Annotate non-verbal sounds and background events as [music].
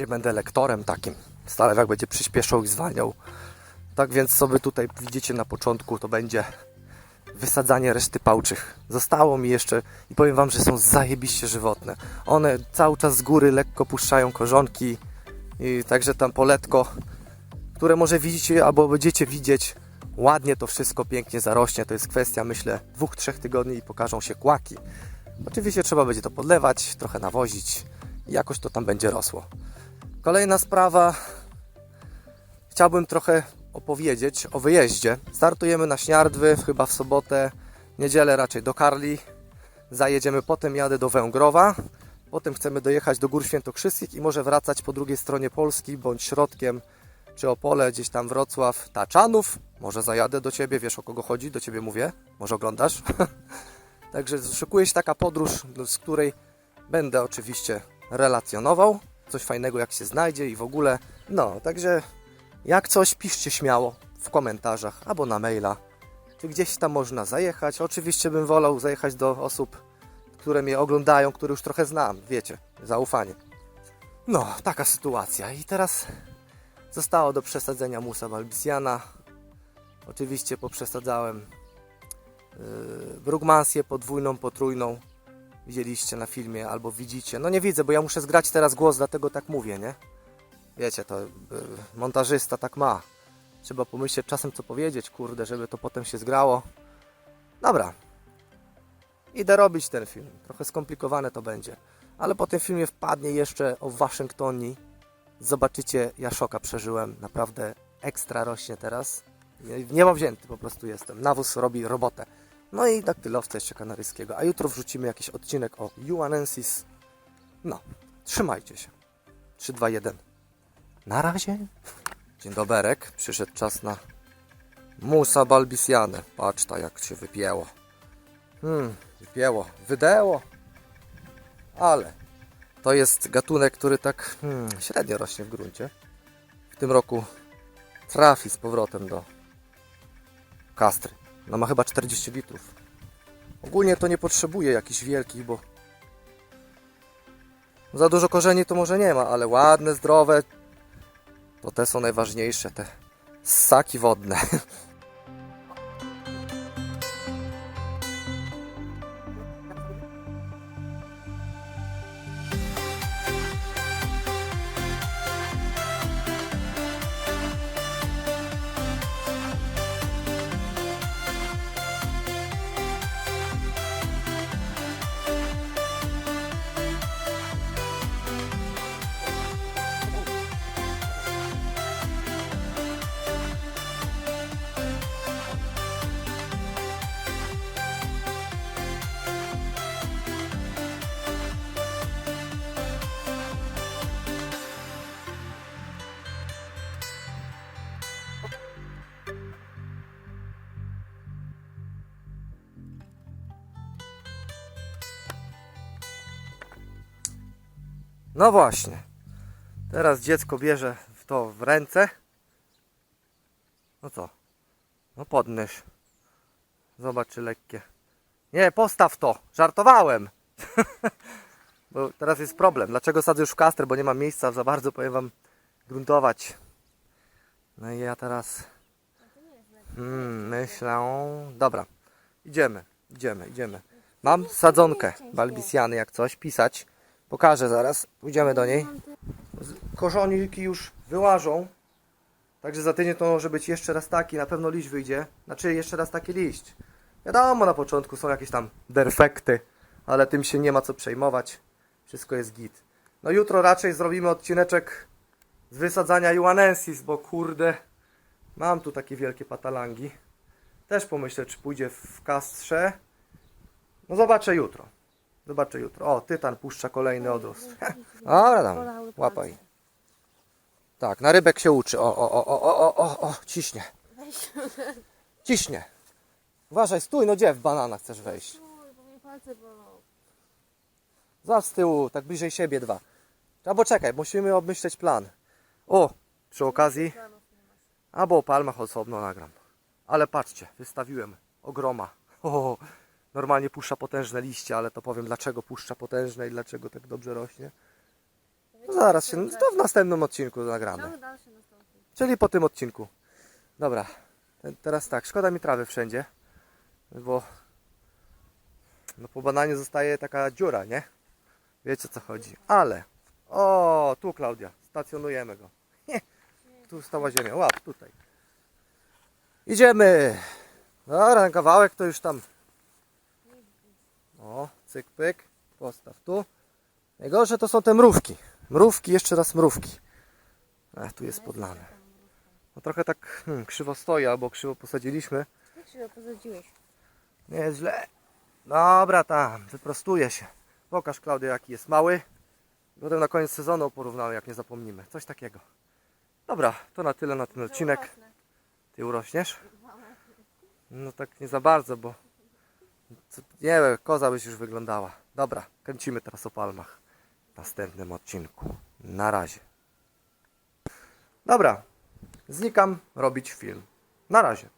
Dzisiaj będę lektorem takim. Stalewiak będzie przyspieszał i zwalniał. Tak więc wy tutaj widzicie na początku, to będzie wysadzanie reszty pałczych. Zostało mi jeszcze i powiem wam, że są zajebiście żywotne. One cały czas z góry lekko puszczają korzonki i także tam poletko, które może widzicie albo będziecie widzieć, ładnie to wszystko pięknie zarośnie. To jest kwestia, myślę, dwóch, trzech tygodni i pokażą się kłaki. Oczywiście trzeba będzie to podlewać, trochę nawozić i jakoś to tam będzie rosło. Kolejna sprawa. Chciałbym trochę opowiedzieć o wyjeździe. Startujemy na Śniardwy, chyba w sobotę, niedzielę raczej do Karli. Zajedziemy, potem jadę do Węgrowa. Potem chcemy dojechać do Gór Świętokrzyskich i może wracać po drugiej stronie Polski, bądź środkiem, czy Opole, gdzieś tam Wrocław, Taczanów. Może zajadę do Ciebie, wiesz o kogo chodzi, do Ciebie mówię, może oglądasz. [laughs] Także szykuje się taka podróż, z której będę oczywiście relacjonował. Coś fajnego jak się znajdzie i w ogóle. No, także jak coś piszcie śmiało w komentarzach albo na maila. Czy gdzieś tam można zajechać? Oczywiście bym wolał zajechać do osób, które mnie oglądają, które już trochę znam, wiecie, zaufanie. No, taka sytuacja. I teraz zostało do przesadzenia musa Balbisiana. Oczywiście poprzesadzałem yy, brugmansję podwójną, potrójną. Widzieliście na filmie albo widzicie. No nie widzę, bo ja muszę zgrać teraz głos, dlatego tak mówię, nie? Wiecie, to yy, montażysta tak ma. Trzeba pomyśleć czasem co powiedzieć, kurde, żeby to potem się zgrało. Dobra. Idę robić ten film. Trochę skomplikowane to będzie. Ale po tym filmie wpadnie jeszcze o Waszyngtonii. Zobaczycie, ja szoka przeżyłem. Naprawdę ekstra rośnie teraz. Nie- Niebo wzięty po prostu jestem. Nawóz robi robotę. No i daktylowca jeszcze kanaryjskiego. A jutro wrzucimy jakiś odcinek o Juanensis. No, trzymajcie się. 3, 2, 1. Na razie. Dzień doberek. Przyszedł czas na Musa Balbisiane. Patrz ta jak się wypięło. Hmm, wypięło. Wydęło. Ale to jest gatunek, który tak hmm, średnio rośnie w gruncie. W tym roku trafi z powrotem do kastry. No ma chyba 40 litrów. Ogólnie to nie potrzebuje jakichś wielkich, bo za dużo korzeni to może nie ma, ale ładne, zdrowe, to te są najważniejsze, te ssaki wodne. [laughs] No właśnie. Teraz dziecko bierze to w ręce. No co? No podnieś. Zobacz czy lekkie. Nie, postaw to. Żartowałem. [laughs] Bo teraz jest problem. Dlaczego sadzę już w kastrę? Bo nie mam miejsca za bardzo, powiem wam, gruntować. No i ja teraz hmm, myślę... Dobra. Idziemy, idziemy, idziemy. Mam sadzonkę balbisiany jak coś, pisać. Pokażę zaraz. Pójdziemy do niej. Korzoniki już wyłażą. Także za tydzień to może być jeszcze raz taki. Na pewno liść wyjdzie. Znaczy jeszcze raz taki liść. Wiadomo, na początku są jakieś tam defekty, ale tym się nie ma co przejmować. Wszystko jest git. No jutro raczej zrobimy odcineczek z wysadzania Juanensis, bo kurde, mam tu takie wielkie patalangi. Też pomyślę, czy pójdzie w kastrze. No zobaczę jutro. Zobaczę jutro. O, tytan puszcza kolejny odrost. [laughs] Dobra tam, łapaj. Tak, na rybek się uczy. O, o, o, o, o, o, o, ciśnie. Ciśnie. Uważaj, stój, no gdzie w banana chcesz wejść? Oj, bo mnie palce bolą. Za z tyłu, tak bliżej siebie dwa. Albo czekaj, musimy obmyśleć plan. O, przy okazji, albo o palmach osobno nagram. Ale patrzcie, wystawiłem ogroma. [laughs] O, normalnie puszcza potężne liście, ale to powiem dlaczego puszcza potężne i dlaczego tak dobrze rośnie. No zaraz się, to w następnym odcinku nagramy. Czyli po tym odcinku. Dobra, te- teraz tak, szkoda mi trawy wszędzie, bo no po bananie zostaje taka dziura, nie? Wiecie o co chodzi. Ale, o, tu Klaudia, stacjonujemy go. Nie, tu stała ziemia, łap, tutaj. Idziemy. Dobra, na kawałek to już tam. O, cyk, pyk, postaw tu. Najgorsze to są te mrówki. Mrówki, jeszcze raz mrówki. Ech, tu jest podlane. No trochę tak hmm, krzywo stoi, albo krzywo posadziliśmy. Jak się posadziłeś? Nie jest źle. Dobra, tam, wyprostuje się. Pokaż Klaudia jaki jest mały. Potem na koniec sezonu porównamy, jak nie zapomnimy. Coś takiego. Dobra, to na tyle na ten odcinek. Ty urośniesz? No tak nie za bardzo, bo nie wiem, koza byś już wyglądała. Dobra, kręcimy teraz o palmach w następnym odcinku. Na razie. Dobra, znikam robić film. Na razie.